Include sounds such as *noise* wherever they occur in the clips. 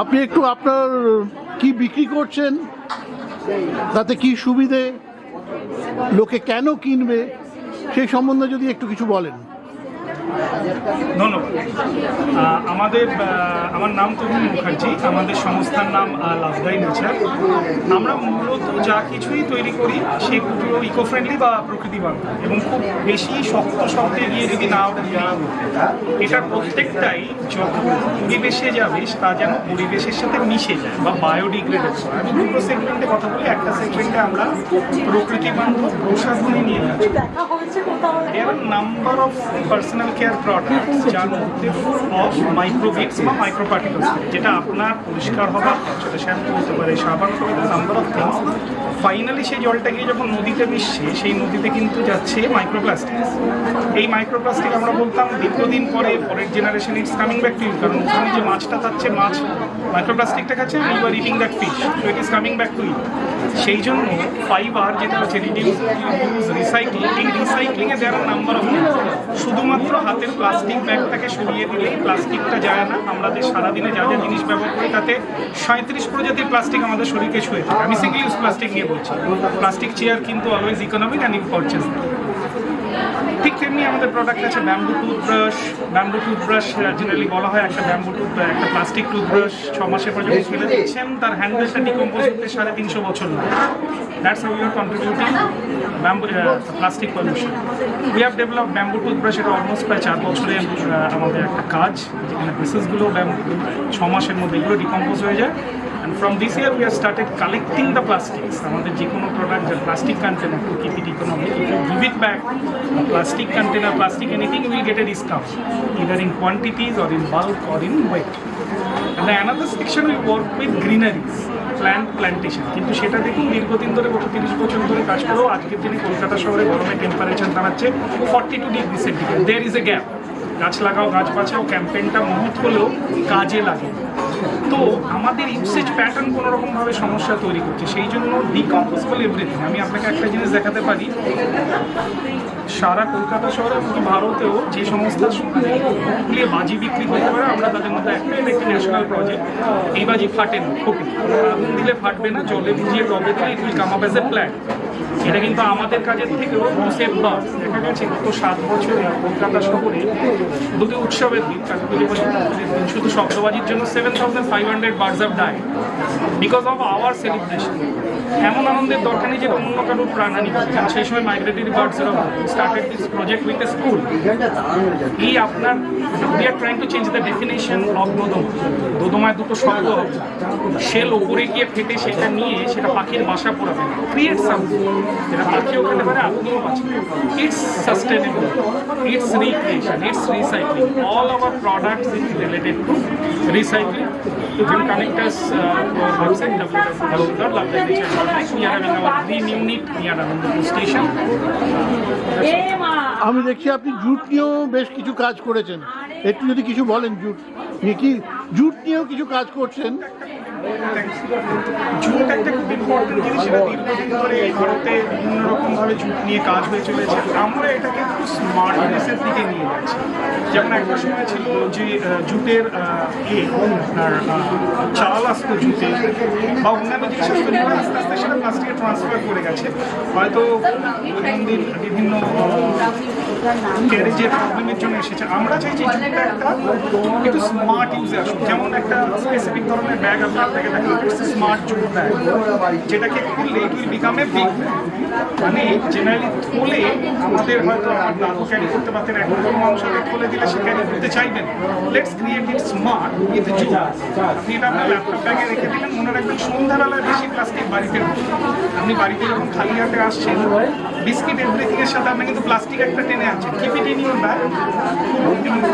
আপনি একটু আপনার কি বিক্রি করছেন? তাতে কি সুবিধে? লোকে কেন কিনবে? সেই সম্বন্ধে যদি একটু কিছু বলেন। ধন্যবাদ আমাদের আমার নাম তরুণ মুখার্জি আমাদের সংস্থার নাম লাভদাই নেচার। আমরা মূলত যা কিছুই তৈরি করি সেগুলো ইকো ফ্রেন্ডলি বা প্রকৃতি বান্ধব এবং খুব বেশি শক্ত শব্দে গিয়ে যদি না এটার প্রত্যেকটাই যখন পরিবেশে যাবে তা যেন পরিবেশের সাথে মিশে যায় বা বায়োডিগ্রেডেবল আমি দুটো সেগমেন্টে কথা বলি। একটা সেগমেন্টে আমরা প্রকৃতি বান্ধব প্রসাধনী নিয়ে যাচ্ছি। There number of of personal product যার মধ্যে অফ মাইক্রোবিটস বা মাইক্রোপার্টিকলস যেটা আপনার পরিষ্কার হবার সেটা শ্যাম্পু হতে পারে, সাবান হতে নাম্বার অফ থিংস ফাইনালি সেই জলটা গিয়ে যখন নদীতে মিশছে, সেই নদীতে কিন্তু যাচ্ছে মাইক্রোপ্লাস্টিক এই মাইক্রোপ্লাস্টিক আমরা বলতাম দীর্ঘদিন পরে, পরের generation it's coming back to কারণ ওখানে যে মাছটা থাকছে মাছ মাইক্রোপ্লাস্টিকটা খাচ্ছে you are eating that fish, তো it is coming back to you সেই জন্য ফাইবার যেটা হচ্ছে রিডিউস রিসাইক্লিং এই রিসাইক্লিংয়ে দেওয়ার নাম্বার অফ শুধুমাত্র হাতের প্লাস্টিক ব্যাগটাকে সরিয়ে দিলেই প্লাস্টিকটা যায় না। আমাদের সারাদিনে যা যা জিনিস ব্যবহার করি, তাতে সাঁত্রিশ প্রজাতির প্লাস্টিক আমাদের শরীরকে ছুঁয়ে থাকে আমি সিঙ্গেল ইউজ প্লাস্টিক নিয়ে বলছি। প্লাস্টিক চেয়ার কিন্তু অলওয়েজ ইকোনমিক অ্যান্ড পারচেস ঠিক তেমনি আমাদের প্রোডাক্ট আছে bamboo toothbrush bamboo toothbrush generally বলা হয় একটা ব্যাম্বু টুথ একটা প্লাস্টিক টুথব্রাশ ছ মাসের পর যখন ফেলে দিচ্ছেন, তার হ্যান্ডেলটা ডিকম্পোজ করতে সাড়ে তিনশো বছর লাগে। That's how you're contributing bamboo plastic pollution we have develop bamboo toothbrush এটা অলমোস্ট প্রায় চার বছরের আমাদের একটা কাজ, যেখানে পিসেসগুলো ব্যাম্বু ছ মাসের মধ্যে এগুলো ডিকম্পোজ হয়ে যায়। And from this year we are started collecting the plastics আমাদের যে কোনো প্রোডাক্ট যে plastic container to keep it economic if you give it back plastic anything, you will get a discount, either in quantities or in bulk or in weight. And the another section we work with greeneries, plant plantation. কিন্তু সেটা দেখুন দীর্ঘদিন ধরে গত তিরিশ বছর ধরে কাজ করেও আজকের দিনে কলকাতা শহরে গরমে টেম্পারেচার দাঁড়াচ্ছে forty two degree centigrade there is a gap গাছ লাগাও গাছ বাঁচাও ক্যাম্পেইনটা মহৎ হলেও কাজে লাগে। তো আমাদের ইউসেজ প্যাটার্ন কোনো রকমভাবে সমস্যা তৈরি করছে। সেই জন্য ডিকম্পোজেবল এভরিথিং আমি আপনাকে একটা জিনিস দেখাতে পারি। সারা কলকাতা শহরে এমনকি ভারতেও যে সমস্ত গুলি বাজি বিক্রি করতে পারে, আমরা তাদের মধ্যে একটাই দেখি ন্যাশনাল প্রজেক্ট এই বাজি ফাটে না আগুন দিলে ফাটবে না, জলে ভিজিয়ে টবে দিলে it will come up as a plan এটা কিন্তু আমাদের কাজের থেকেও সেফ বাস দেখা গেছে গত সাত বছরে কলকাতা শহরে দুটো উৎসবের দিন বা দিন শুধু শব্দবাজির জন্য seven thousand five hundred birds of die because of our celebration এমন আনন্দের দরকার নেই যেটা অন্য কারোর প্রাণহানি সেই সময় migratory বার্ডসের started this project with a school এই আপনার we are trying to change the definition of দোদমা দোদমায় দুটো শব্দ শেল ওপরে গিয়ে ফেটে সেটা নিয়ে সেটা পাখির বাসা পড়াবে। ক্রিয়েট সামথিং যেটা পাখিও খেতে পারে আপনিও বাঁচবে it's sustainable it's recreation it's recycling all our products is related to recycling You can connect us uh, to our website www.lovethenature.net. We are having our green unit near Anandapur station. *laughs* আমি দেখছি আপনি jute নিয়েও বেশ কিছু কাজ করেছেন। একটু যদি কিছু বলেন জুট নিয়ে। কি? জুট নিয়েও কিছু কাজ করছেন? জুট একটা খুব ইম্পর্টেন্ট জিনিস এটা দীর্ঘদিন ধরে এই ভারতে বিভিন্ন রকমভাবে জুট নিয়ে কাজ হয়ে চলেছে। আমরা এটাকে একটু স্মার্টনেসের দিকে নিয়ে যাচ্ছি। যেমন একটা সময় ছিল যে জুটের এ আপনার চাল আসতো জুটে, বা অন্যান্য জিনিস আসতো আস্তে আস্তে সেটা প্লাস্টিকে ট্রান্সফার করে গেছে। হয়তো দৈনন্দিন বিভিন্ন ক্যারেজের প্রবলেমের জন্য এসেছে। আমরা চাইছি জুটটা একটা একটু স্মার্ট ইউজে আসুক। যেমন একটা স্পেসিফিক ধরনের ব্যাগ আপনি আপনাকে জুট ব্যাগ যেটাকে খুললে it will become a big মানে জেনারেলি খোলে আমাদের হয়তো আমার দাদু ক্যারি করতে পারতেন, এখন কোনো মানুষ হয়তো খুলে দিলে সে ক্যারি করতে চাইবেন let's create it smart with jute আপনি এটা আপনার ল্যাপটপ ব্যাগে রেখে দিলেন, মনে রাখবেন সন্ধ্যাবেলায় বেশি প্লাস্টিক বাড়িতে। আপনি বাড়িতে যখন খালি হাতে আসছেন বিস্কিট এভরিথিং এর সাথে আপনি কিন্তু প্লাস্টিক একটা টেনে আনছেন। Keep it in your bag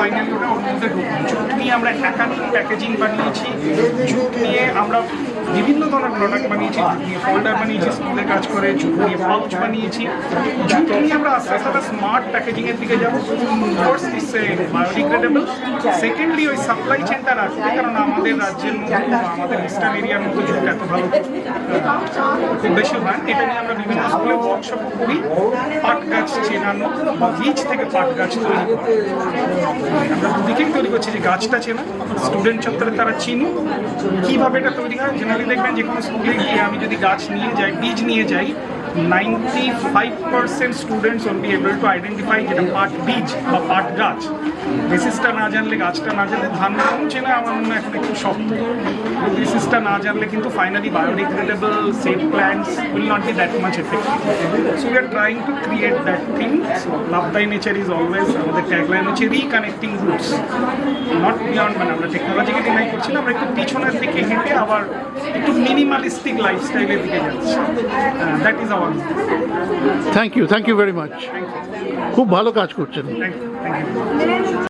finally ওটা ওর মধ্যে ঢুকুন নিয়ে আমরা একাধিক প্যাকেজিং বানিয়েছি। জুট নিয়ে আমরা বিভিন্ন ধরনের প্রোডাক্ট বানিয়েছি, জুট নিয়ে ফোল্ডার বানিয়েছি, স্কুলে কাজ করে, জুট নিয়ে পাউচ বানিয়েছি। জুট নিয়ে আমরা আস্তে আস্তে একটা স্মার্ট প্যাকেজিং এর দিকে যাব। ফার্স্ট ইস বায়োডিগ্রেডেবল সেকেন্ডলি ওই সাপ্লাই চেনটা রাখবে কারণ আমাদের রাজ্যের মতো, আমাদের ইস্টার্ন এরিয়ার মতো জুট এত ভালো খুব বেশি হয় এটা নিয়ে আমরা বিভিন্ন স্কুলে ওয়ার্কশপ করি। পাট গাছ চেনানো বা বীজ থেকে পাট গাছ তৈরি আমরা দুদিকেই তৈরি করছি যে গাছটা চেনা। স্টুডেন্ট চত্বরে তারা চিনুক। কীভাবে এটা তৈরি হয়? জেনারেলি দেখবেন যে কোনো স্কুলে গিয়ে আমি যদি গাছ নিয়ে যাই বীজ নিয়ে যাই ninety five percent students will be able to identify যেটা পাট বীজ বা পাট গাছ বেসিসটা না জানলে, গাছটা না জানলে ধান চেনা আমার মনে হয় এখন একটু শক্ত। বেসিসটা না জানলে কিন্তু finally biodegradable safe plants will not be that much effective so we are trying to create that thing love by nature is always আমাদের ট্যাগলাইন হচ্ছে রিকানেক্টিং রুটস নট বিয়ন্ড মানে আমরা টেকনোলজিকে ডিনাই করছি না, আমরা একটু পিছনের দিকে হেঁটে আবার একটু মিনিমালিস্টিক লাইফস্টাইলের দিকে যাচ্ছে। That is our thank you thank you very much খুব ভালো কাজ করছেন। Thank you